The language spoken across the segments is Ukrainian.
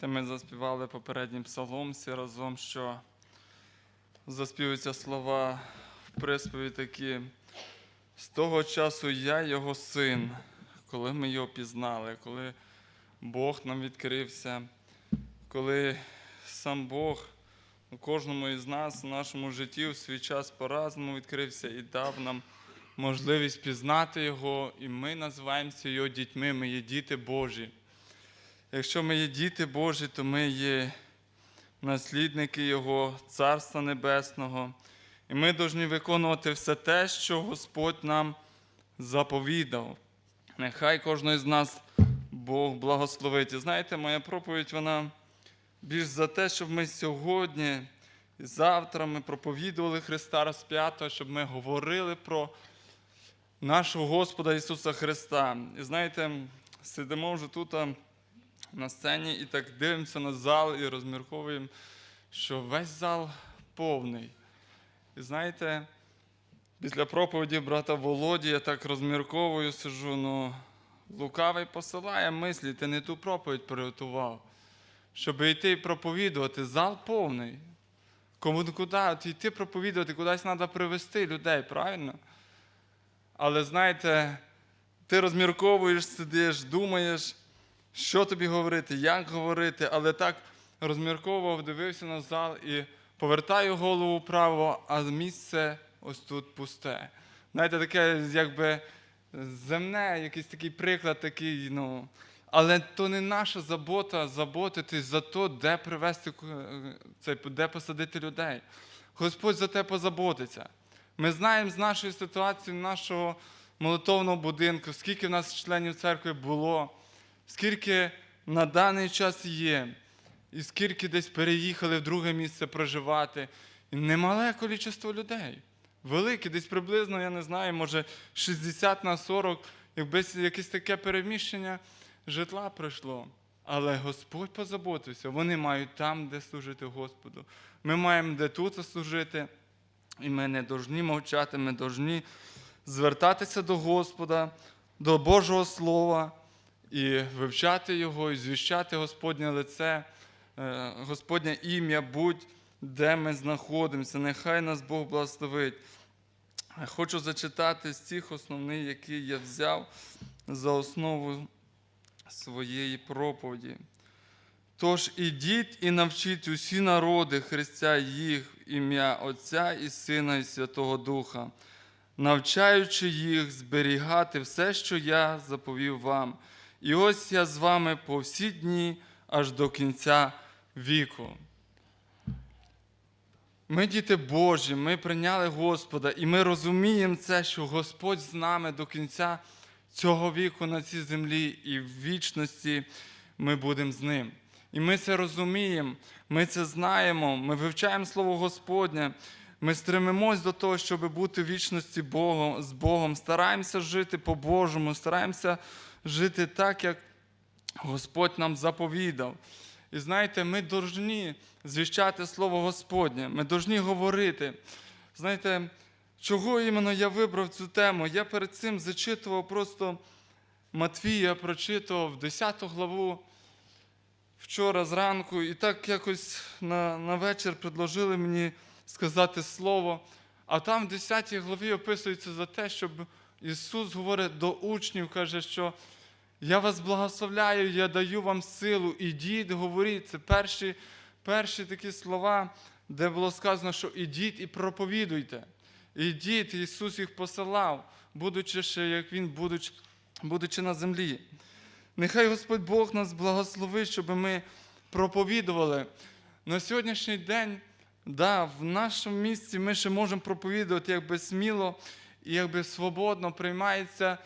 Ми заспівали попередній псалом всі разом, що заспівуються слова в приспіві такі. З того часу я його син, коли ми його пізнали, коли Бог нам відкрився, коли сам Бог у кожному із нас в нашому житті у свій час по-разному відкрився і дав нам можливість пізнати Його, і ми називаємося Його дітьми, ми є діти Божі. Якщо ми є діти Божі, то ми є наслідники Його Царства Небесного. І ми повинні виконувати все те, що Господь нам заповідав. Нехай кожного з нас Бог благословить. І знаєте, моя проповідь, вона більш за те, щоб ми сьогодні і завтра ми проповідували Христа розп'ятого, щоб ми говорили про нашого Господа Ісуса Христа. І знаєте, сидимо вже тут на сцені і так дивимося на зал і розмірковуємо, що весь зал повний. І знаєте, після проповіді брата Володі я так розмірковую, сижу, ну, лукавий посилає мислі, ти не ту проповідь приготував. Щоб йти і проповідувати, зал повний. Кому куди от йти проповідувати, кудись треба привести людей, правильно? Але знаєте, ти розмірковуєш, сидиш, думаєш, що тобі говорити, як говорити, але так розмірковував, дивився на зал і повертаю голову вправо, а місце ось тут пусте. Знаєте, таке, якби земне, якийсь такий приклад, такий, ну. Але то не наша забота заботитись за те, де привести е, це, де посадити людей. Господь за те позаботиться. Ми знаємо з нашої ситуації, нашого молитовного будинку, скільки в нас членів церкви було, скільки на даний час є, і скільки десь переїхали в друге місце проживати. І немале кількість людей. Велике, десь приблизно, я не знаю, може 60 на 40, якби якесь таке переміщення житла пройшло. Але Господь позаботився. Вони мають там, де служити Господу. Ми маємо де тут служити. І ми не повинні мовчати, ми повинні звертатися до Господа, до Божого Слова і вивчати Його, і звіщати Господнє лице, е, Господнє ім'я, будь де ми знаходимося. Нехай нас Бог благословить. Хочу зачитати з цих основних, які я взяв за основу своєї проповіді. Тож ідіть і навчіть усі народи, хрестя їх ім'я Отця і Сина, і Святого Духа, навчаючи їх зберігати все, що я заповів вам. І ось я з вами по всі дні аж до кінця віку. Ми діти Божі, ми прийняли Господа, і ми розуміємо це, що Господь з нами до кінця цього віку на цій землі, і в вічності ми будемо з ним. І ми це розуміємо, ми це знаємо, ми вивчаємо Слово Господнє, ми стремимось до того, щоб бути в вічності Богом, з Богом, стараємося жити по-божому, стараємося жити так, як Господь нам заповідав. І знаєте, ми повинні звіщати Слово Господнє, ми повинні говорити. Знаєте, чого іменно я вибрав цю тему? Я перед цим зачитував просто Матвія, прочитував 10 главу вчора зранку, і так якось на, на вечір предложили мені сказати слово. А там в 10 главі описується за те, щоб Ісус говорить до учнів, каже, що я вас благословляю, я даю вам силу, ідіть, говоріть. Це перші, перші такі слова, де було сказано, що ідіть і проповідуйте. Ідіть, Ісус їх посилав, будучи ще, як Він, будучи, будучи на землі. Нехай Господь Бог нас благословить, щоб ми проповідували. На сьогоднішній день, да, в нашому місці ми ще можемо проповідувати якби сміло і якби свободно приймається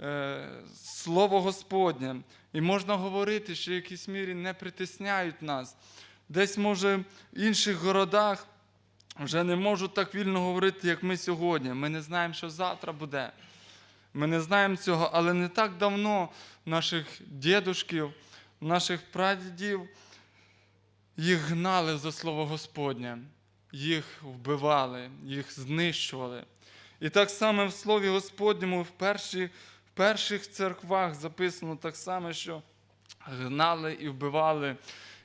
е, Слово Господнє. І можна говорити, що в якійсь мірі не притисняють нас. Десь, може, в інших городах вже не можуть так вільно говорити, як ми сьогодні. Ми не знаємо, що завтра буде. Ми не знаємо цього, але не так давно наших дідушків, наших прадідів їх гнали за слово Господнє, їх вбивали, їх знищували. І так само в Слові Господньому в, перші, в перших церквах записано так само, що гнали і вбивали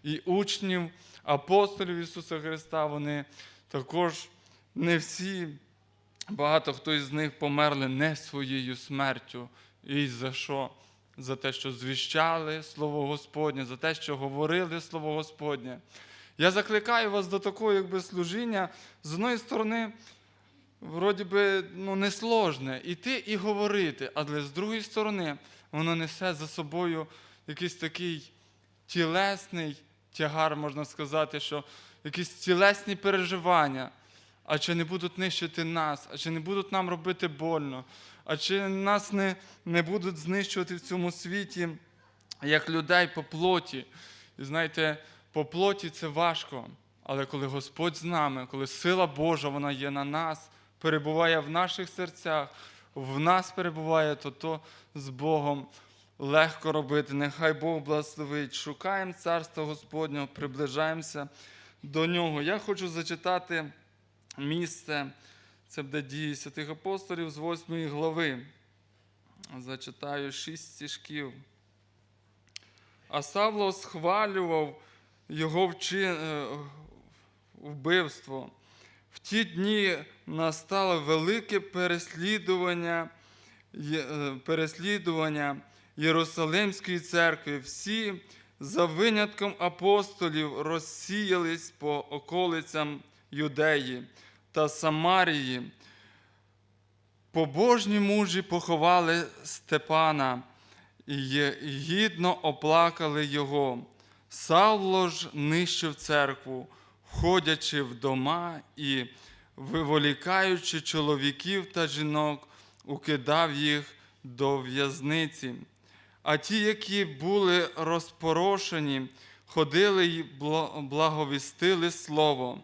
і учнів, апостолів Ісуса Христа. Вони також не всі, багато хто із них померли не своєю смертю. І за що? За те, що звіщали Слово Господнє, за те, що говорили Слово Господнє. Я закликаю вас до такого якби, служіння, з одної сторони, вроді би, ну, несложне іти і говорити, але з другої сторони, воно несе за собою якийсь такий тілесний тягар, можна сказати, що якісь тілесні переживання. А чи не будуть нищити нас, а чи не будуть нам робити больно, а чи нас не, не будуть знищувати в цьому світі як людей по плоті. І знаєте, по плоті це важко. Але коли Господь з нами, коли сила Божа вона є на нас, перебуває в наших серцях, в нас перебуває, то то з Богом легко робити. Нехай Бог благословить. Шукаємо Царства Господнього, приближаємося до нього. Я хочу зачитати місце, це буде дії святих апостолів з 8 глави. Зачитаю шість стіжків. А Савло схвалював його вчи... е, вбивство. В ті дні настало велике переслідування, е, переслідування Єрусалимської церкви. Всі, за винятком апостолів, розсіялись по околицям Юдеї та Самарії. Побожні мужі поховали Степана і гідно оплакали його. Савло ж нищив церкву, входячи в дома і виволікаючи чоловіків та жінок, укидав їх до в'язниці. А ті, які були розпорошені, ходили й благовістили слово.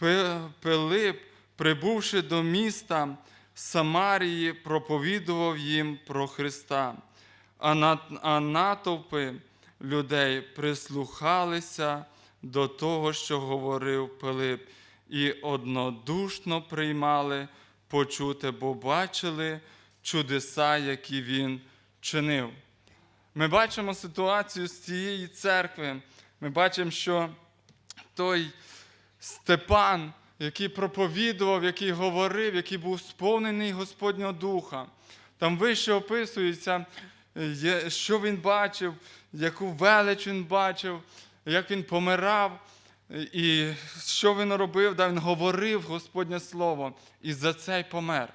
Пи- Пилип, прибувши до міста Самарії, проповідував їм про Христа, а, натовпи людей прислухалися до того, що говорив Пилип, і однодушно приймали почуте, бо бачили чудеса, які він чинив. Ми бачимо ситуацію з цієї церкви. Ми бачимо, що той Степан, який проповідував, який говорив, який був сповнений Господнього Духа. Там вище описується, що він бачив, яку велич він бачив, як він помирав, і що він робив, да він говорив Господнє Слово, і за це й помер.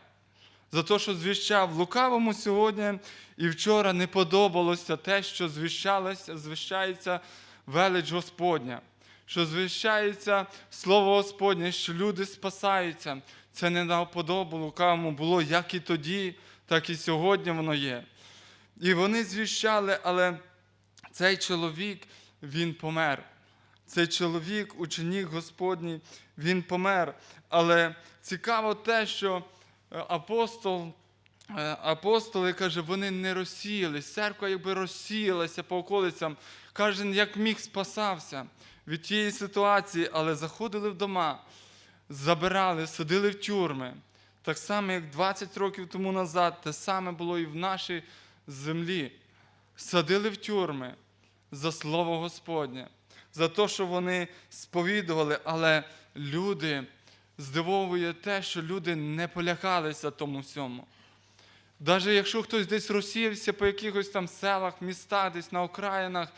За те, що звіщав лукавому сьогодні і вчора не подобалося те, що звіщалося, звіщається велич Господня, що звіщається Слово Господнє, що люди спасаються. Це не на вподобу лукавому було як і тоді, так і сьогодні воно є. І вони звіщали, але цей чоловік, він помер. Цей чоловік, ученик Господній, він помер. Але цікаво те, що е, апостол, апостоли, каже, вони не розсіялись. Церква якби розсіялася по околицям. Кожен як міг спасався від тієї ситуації, але заходили в дома, забирали, садили в тюрми. Так само, як 20 років тому назад, те саме було і в нашій землі. Садили в тюрми за слово Господнє, за те, що вони сповідували, але люди здивовує те, що люди не полякалися тому всьому. Навіть якщо хтось десь розсіявся по якихось там селах, містах, десь на окраїнах,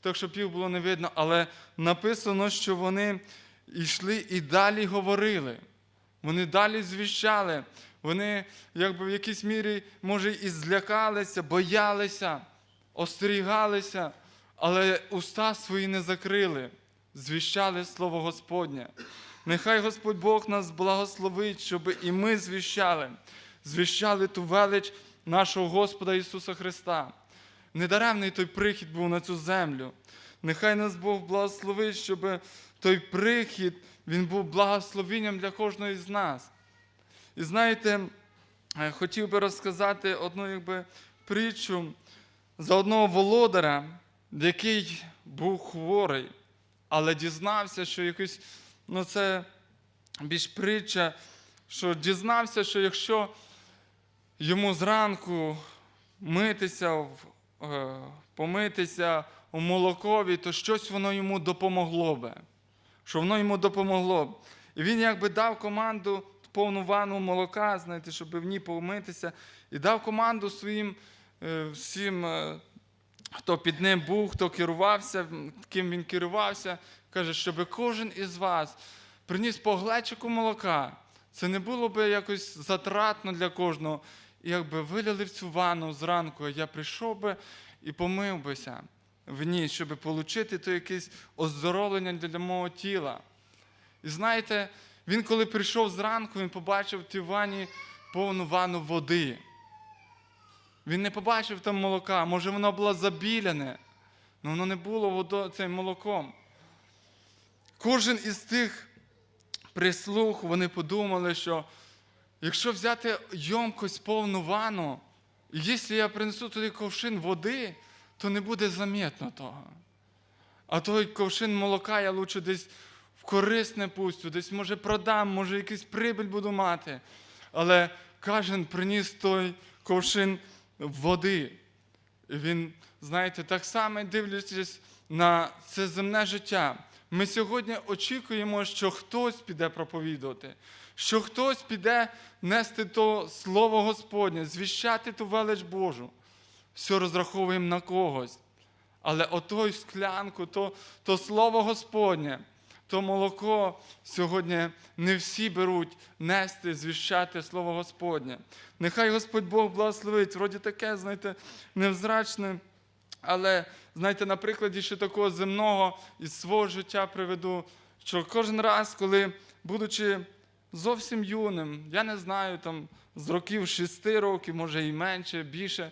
так що пів було не видно, але написано, що вони йшли і далі говорили. Вони далі звіщали. Вони, якби в якійсь мірі, може, і злякалися, боялися, остерігалися, але уста свої не закрили, звіщали Слово Господнє. Нехай Господь Бог нас благословить, щоб і ми звіщали, звіщали ту велич нашого Господа Ісуса Христа. Недаремний той прихід був на цю землю. Нехай нас Бог благословить, щоб той прихід він був благословенням для кожного з нас. І знаєте, е, хотів би розказати одну якби, притчу за одного володаря, який був хворий, але дізнався, що якийсь, ну це більш притча, що дізнався, що якщо йому зранку митися, е, помитися, у молокові, то щось воно йому допомогло би. Що воно йому допомогло б. І він якби дав команду повну ванну молока, знаєте, щоб в ній помитися, і дав команду своїм е, всім, е, хто під ним був, хто керувався, ким він керувався, каже, щоб кожен із вас приніс по глечику молока. Це не було би якось затратно для кожного. Якби виляли в цю ванну зранку, я прийшов би і помив бися в ній, щоб отримати то якесь оздоровлення для мого тіла. І знаєте, він коли прийшов зранку, він побачив в тій ванні повну ванну води. Він не побачив там молока, може воно було забіляне, але воно не було водо, цим молоком. Кожен із тих прислуг, вони подумали, що якщо взяти йомкость повну ванну, і якщо я принесу туди ковшин води, то не буде замітно того. А той ковшин молока я лучше десь в корисне пустю, десь може продам, може якийсь прибиль буду мати. Але кожен приніс той ковшин води. І він, знаєте, так само дивлячись на це земне життя. Ми сьогодні очікуємо, що хтось піде проповідувати, що хтось піде нести то Слово Господнє, звіщати ту велич Божу. Все розраховуємо на когось. Але отой склянку, то, то слово Господнє, то молоко сьогодні не всі беруть нести, звіщати слово Господнє. Нехай Господь Бог благословить. Вроді таке, знаєте, невзрачне. Але, знаєте, на прикладі ще такого земного із свого життя приведу, що кожен раз, коли, будучи зовсім юним, я не знаю, там з років шести років, може і менше, більше,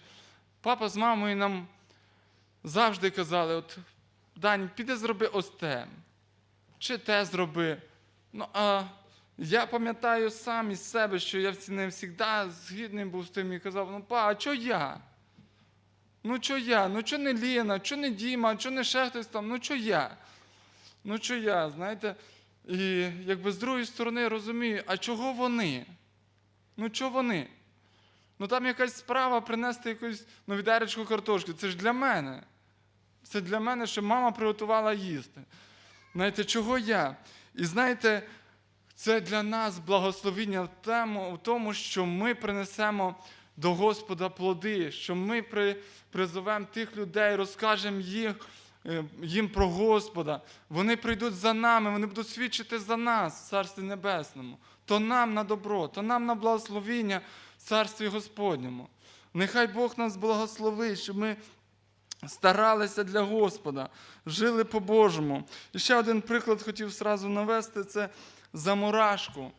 папа з мамою нам завжди казали: от, Дань, піди зроби ось те, чи те зроби. Ну, а я пам'ятаю сам із себе, що я не завжди згідним був з тим і казав, ну па, а що я? Ну що я? Ну що не Ліна, що не Діма, що не ще хтось там, ну що я? Ну що я, знаєте? І якби з другої сторони розумію, а чого вони? Ну чого вони? Ну там якась справа принести якусь ну, відеречку картошки. Це ж для мене. Це для мене, що мама приготувала їсти. Знаєте, чого я? І знаєте, це для нас благословіння в тому, в тому, що ми принесемо до Господа плоди, що ми при, призовемо тих людей, розкажемо їх, їм про Господа. Вони прийдуть за нами, вони будуть свідчити за нас в Царстві Небесному. То нам на добро, то нам на благословіння в Царстві Господньому. Нехай Бог нас благословить, щоб ми старалися для Господа, жили по-божому. І ще один приклад хотів сразу навести це за мурашку.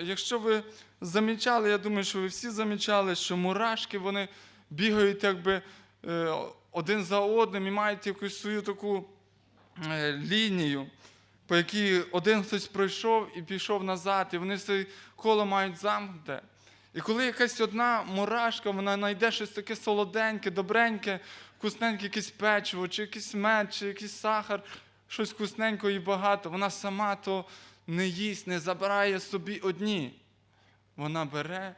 Якщо ви замічали, я думаю, що ви всі замічали, що мурашки вони бігають якби е, один за одним і мають якусь свою таку е, лінію, по якій один хтось пройшов і пішов назад, і вони це коло мають замкнуте. І коли якась одна мурашка, вона знайде щось таке солоденьке, добреньке, вкусненьке, якесь печиво, чи якийсь мед, чи якийсь сахар, щось вкусненького і багато, вона сама то не їсть, не забирає собі одні. Вона бере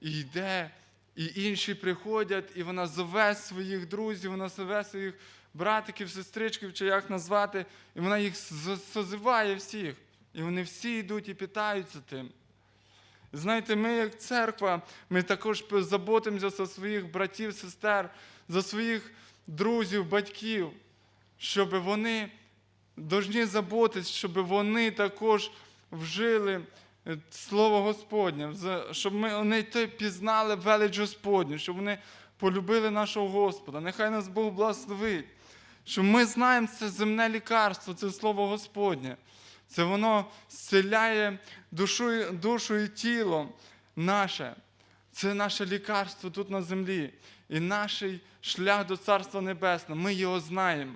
і йде, і інші приходять, і вона зове своїх друзів, вона зове своїх братиків, сестричків, чи як назвати, і вона їх созиває всіх. І вони всі йдуть і питаються тим. Знаєте, ми, як церква, ми також заботимося за своїх братів, сестер, за своїх друзів, батьків, щоб вони повинні заботитися, щоб вони також вжили Слово Господнє, щоб ми вони те пізнали велич Господню, щоб вони полюбили нашого Господа. Нехай нас Бог благословить. Що ми знаємо це земне лікарство, це Слово Господнє. Це воно зціляє душу, душу і тіло наше. Це наше лікарство тут на землі. І наш шлях до Царства Небесного. Ми його знаємо.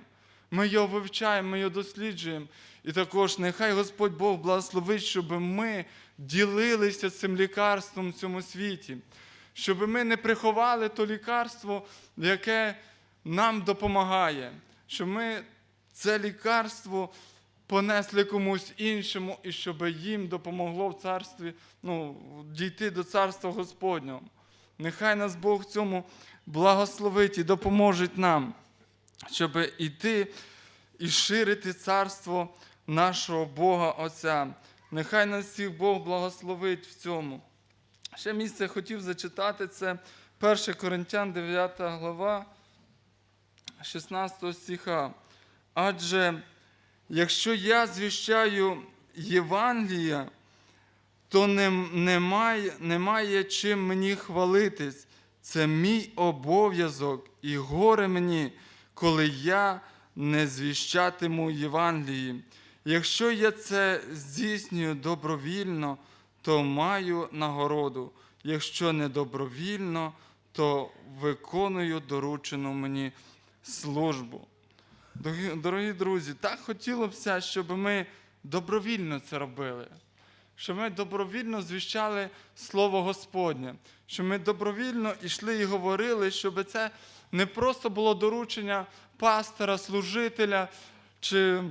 Ми його вивчаємо, ми його досліджуємо. І також нехай Господь Бог благословить, щоб ми ділилися цим лікарством в цьому світі. Щоб ми не приховали то лікарство, яке нам допомагає. Щоб ми це лікарство понесли комусь іншому, і щоб їм допомогло в царстві, ну, дійти до царства Господнього. Нехай нас Бог в цьому благословить і допоможе нам. щоб іти і ширити царство нашого Бога Отця. Нехай нас всіх Бог благословить в цьому. Ще місце хотів зачитати це 1 Коринтян, 9 глава, 16 стиха. Адже якщо я звіщаю Євангелія, то немає, немає чим мені хвалитись. Це мій обов'язок і горе мені, коли я не звіщатиму Євангелії. Якщо я це здійснюю добровільно, то маю нагороду. Якщо не добровільно, то виконую доручену мені службу. Дорогі- друзі, так хотілося б, щоб ми добровільно це робили що ми добровільно звіщали Слово Господнє, що ми добровільно йшли і говорили, щоб це не просто було доручення пастора, служителя чи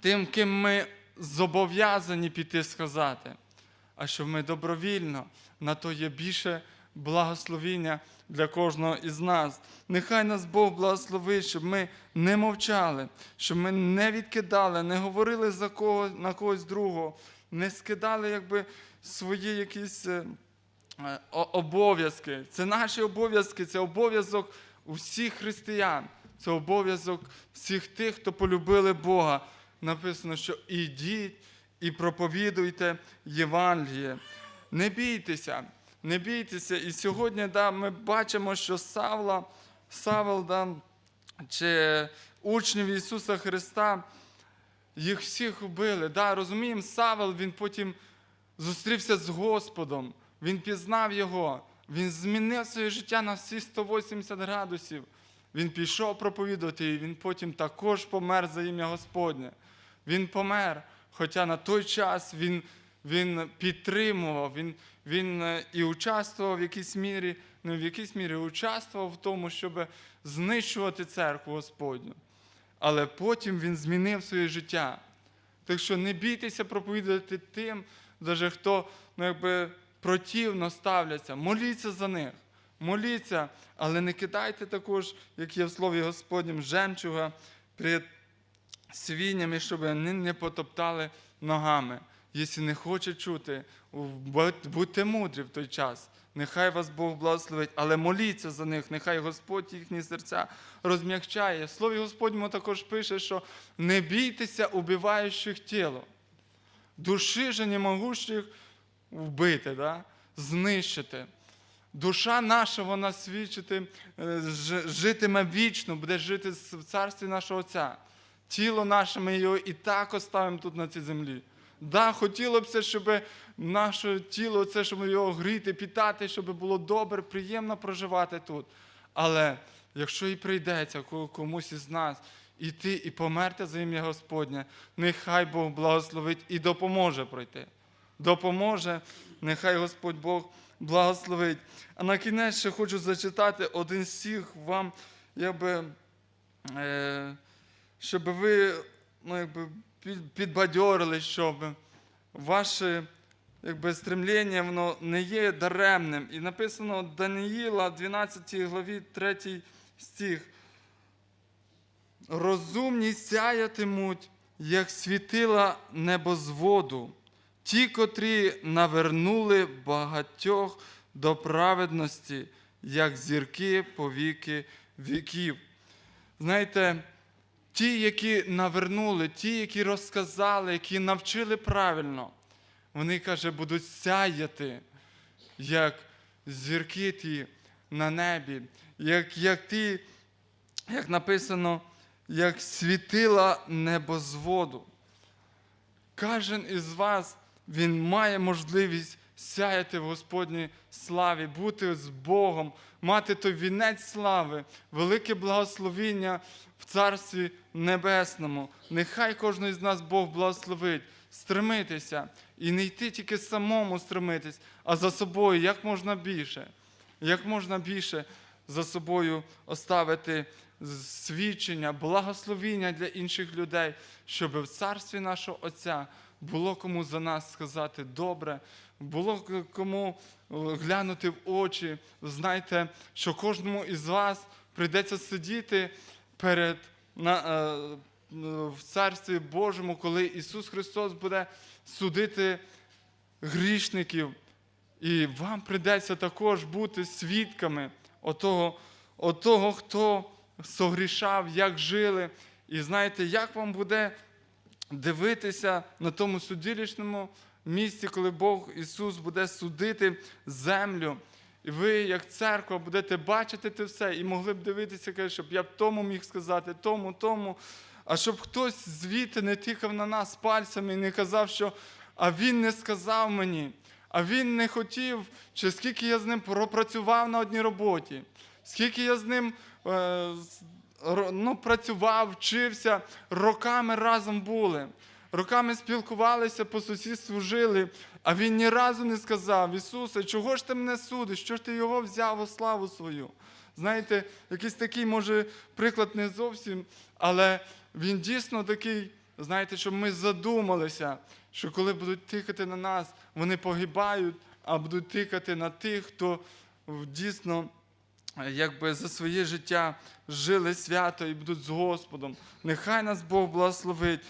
тим, ким ми зобов'язані піти сказати, а щоб ми добровільно на то є більше благословіння для кожного із нас. Нехай нас Бог благословить, щоб ми не мовчали, щоб ми не відкидали, не говорили за кого, на когось другого, не скидали якби свої якісь е, е, обов'язки. Це наші обов'язки, це обов'язок усіх християн, це обов'язок всіх тих, хто полюбили Бога. Написано, що ідіть і проповідуйте Євангеліє. Не бійтеся, не бійтеся. І сьогодні да, ми бачимо, що Савла, Савл, да, чи учнів Ісуса Христа, їх всіх вбили. Да, розуміємо, Савел, він потім зустрівся з Господом, він пізнав його, він змінив своє життя на всі 180 градусів. Він пішов проповідувати, і він потім також помер за ім'я Господнє. Він помер, хоча на той час він, він підтримував, він, він е, і участвував в якійсь мірі, ну в якійсь мірі участвував в тому, щоб знищувати церкву Господню. Але потім він змінив своє життя. Так що не бійтеся проповідувати тим, даже хто ну, якби, противно ставляться. Моліться за них. Моліться, але не кидайте також, як є в слові Господнім, жемчуга свинями, щоб вони не потоптали ногами. Якщо не хоче чути, будьте мудрі в той час. Нехай вас Бог благословить, але моліться за них, нехай Господь їхні серця розм'якчає. В Слові Господньому також пише, що не бійтеся убиваючих тіло, душі же не могущих вбити, да? знищити. Душа наша, вона свідчити, е, житиме вічно, буде жити в царстві нашого Отця. Тіло наше, ми його і так оставимо тут на цій землі. Да, хотілося б, щоб наше тіло, це, щоб його гріти, питати, щоб було добре, приємно проживати тут. Але якщо і прийдеться комусь із нас іти і померти за ім'я Господнє, нехай Бог благословить і допоможе пройти. Допоможе, нехай Господь Бог благословить. А на кінець ще хочу зачитати один стих вам, якби, е, щоб ви ну, якби, підбадьорили, щоб ваше якби, стремління воно не є даремним. І написано Даниїла, 12 главі, 3 стих. Розумні сяятимуть, як світила небозводу, ті, котрі навернули багатьох до праведності, як зірки по віки віків. Знаєте, ті, які навернули, ті, які розказали, які навчили правильно, вони, каже, будуть сяяти, як зірки ті на небі, як, як ті, як написано, як світила небозводу. Кожен із вас він має можливість сяяти в Господній славі, бути з Богом, мати той вінець слави, велике благословіння в Царстві Небесному. Нехай кожен із нас Бог благословить, стремитися і не йти тільки самому стремитись, а за собою як можна більше, як можна більше за собою оставити свідчення, благословіння для інших людей, щоб в царстві нашого Отця було кому за нас сказати добре, було кому е, глянути в очі. Знайте, що кожному із вас прийдеться сидіти перед на, е, в Царстві Божому, коли Ісус Христос буде судити грішників. І вам прийдеться також бути свідками отого, отого, хто согрішав, як жили. І знаєте, як вам буде дивитися на тому судилищному місці, коли Бог Ісус буде судити землю. І ви, як церква, будете бачити те все і могли б дивитися, каже, щоб я б тому міг сказати, тому, тому. А щоб хтось звідти не тикав на нас пальцями і не казав, що а він не сказав мені, а він не хотів, чи скільки я з ним пропрацював на одній роботі, скільки я з ним е, ну, працював, вчився, роками разом були, роками спілкувалися, по сусідству жили, а він ні разу не сказав: Ісусе, чого ж ти мене судиш? Що ж ти його взяв у славу свою? Знаєте, якийсь такий, може, приклад не зовсім, але він дійсно такий, знаєте, щоб ми задумалися, що коли будуть тикати на нас, вони погибають, а будуть тикати на тих, хто дійсно якби за своє життя жили свято і будуть з Господом. Нехай нас Бог благословить.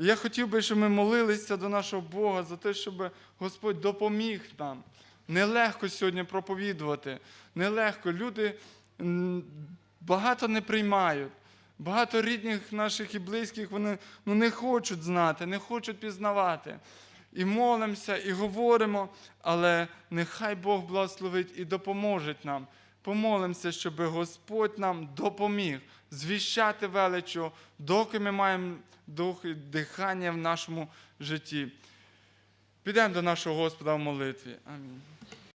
І я хотів би, щоб ми молилися до нашого Бога за те, щоб Господь допоміг нам. Нелегко сьогодні проповідувати. Нелегко. Люди багато не приймають. Багато рідних наших і близьких вони ну, не хочуть знати, не хочуть пізнавати. І молимося, і говоримо, але нехай Бог благословить і допоможе нам. Помолимося, щоб Господь нам допоміг звіщати величу, доки ми маємо дух і дихання в нашому житті. Підемо до нашого Господа в молитві. Амінь.